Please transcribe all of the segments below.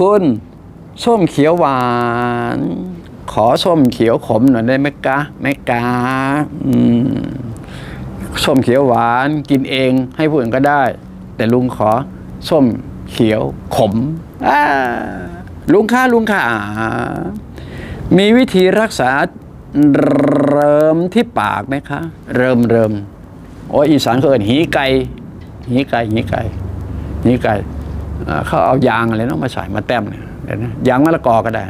คุณส้มเขียวหวาน ขอส้มเขียวขมหน่อยได้ไหมกะไม่กะอืมส้มเขียวหวานกินเองให้ผู้อื่นก็ได้ แต่ลุงขอส้มเขียวขมลุงค่าลุงค่ะมีวิธีรักษาเริมที่ปากไหมคะ เริมเริมโอ้ยอีสานเขาเอินหีไก่หีไก่หีไก่นี่ไก่ เขาเอายางอะไรเนาะมาใส่มาแต้มเนี่ยเดี๋ยวนะยางมะละกอก็ได้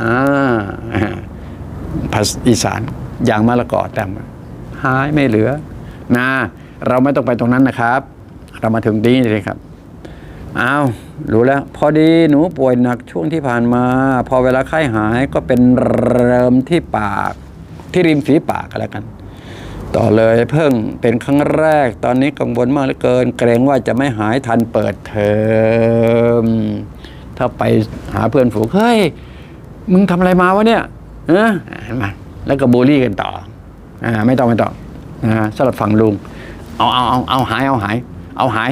อ่าภาษาอีสานยางมะละกอแต้มหายไม่เหลือนะเราไม่ต้องไปตรงนั้นนะครับ เรามาถึงนี้เลยครับอ้าวรู้แล้ว พอดีหนูป่วยหนักช่วงที่ผ่านมา พอเวลาไข้หายก็เป็นเริมที่ปาก ที่ริมฝีปากก็แล้วกัน ต่อเลยเพิ่งเป็นครั้งแรกตอนนี้กังวลมากเหลือเกิน เกรงว่าจะไม่หายทันเปิดเทอมถ้าไปหาเพื่อนฝูงเฮ้ยมึงทำอะไรมาวะเนี่ยเออเห็นไหมแล้วก็บูลลี่กันต่ออ่าไม่ต้องไม่ต้องนะสำหรับฝั่งลุง เอาเอาเอาเอาหายเอาหาย เอาหาย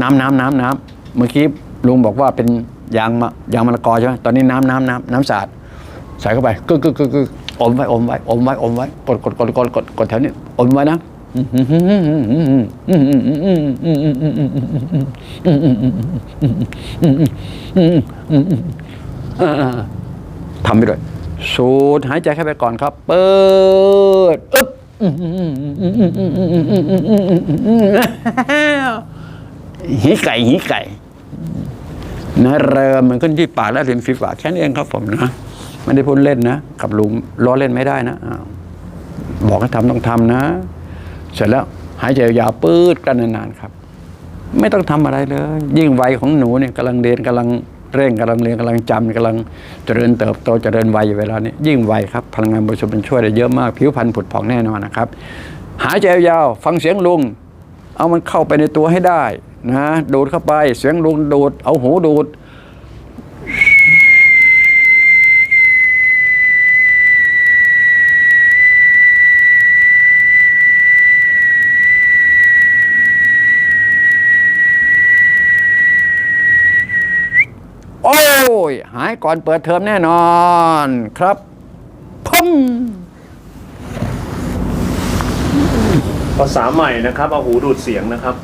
น้ำน้ำน้ำน้ำเมื่อกี้ลุงบอกว่าเป็นยางมะยางมะละกอใช่ไหมตอนนี้น้ำน้ำน้ำน้ำสะอาด ใส่เข้าไปกึกกึกกึกอมไว้อมไว้อมไว้อมไว้กดกดกดกดกดกดแถวนี้อมไว้นะทำไปด้วยสูดหายใจเข้าไปก่อนครับ เปิดอึ๊บหีไก่หีไก่นะเริ่มมันขึ้นที่ปากและริมฝีปากแค่นี้เองครับผมนะ ไม่ได้พูดเล่นนะกับลุงล้อเล่นไม่ได้นะอบอกให้ทำต้องทำนะ เสร็จแล้วหายใจยาวปืดกันนานๆครับ ไม่ต้องทำอะไรเลย ยิ่งวัยของหนูเนี่ยกำลังเรียนกำลังเร่งกำลังเรียนกำลังจำกำลังเจริญเติบโตเจริญวัยอยู่เวลานี้ยิ่งวัยครับพลังงานบริสุทธิ์มันช่วยได้เยอะมากผิวพรรณผุดผ่องแน่นอนนะครับ หายใจยาวฟังเสียงลุง เอามันเข้าไปในตัวให้ได้นะดูดเข้าไปเสียงลุงดูด เอาหูดูด โอ้ ย หายก่อนเปิดเทอมแน่นอนครับพุ่มภาษาใหม่นะครับ เอาหูดูดเสียงนะครับ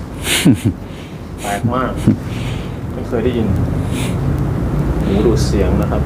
แปลกมาก ไม่เคยได้ยิน หูดูดเสียงนะครับ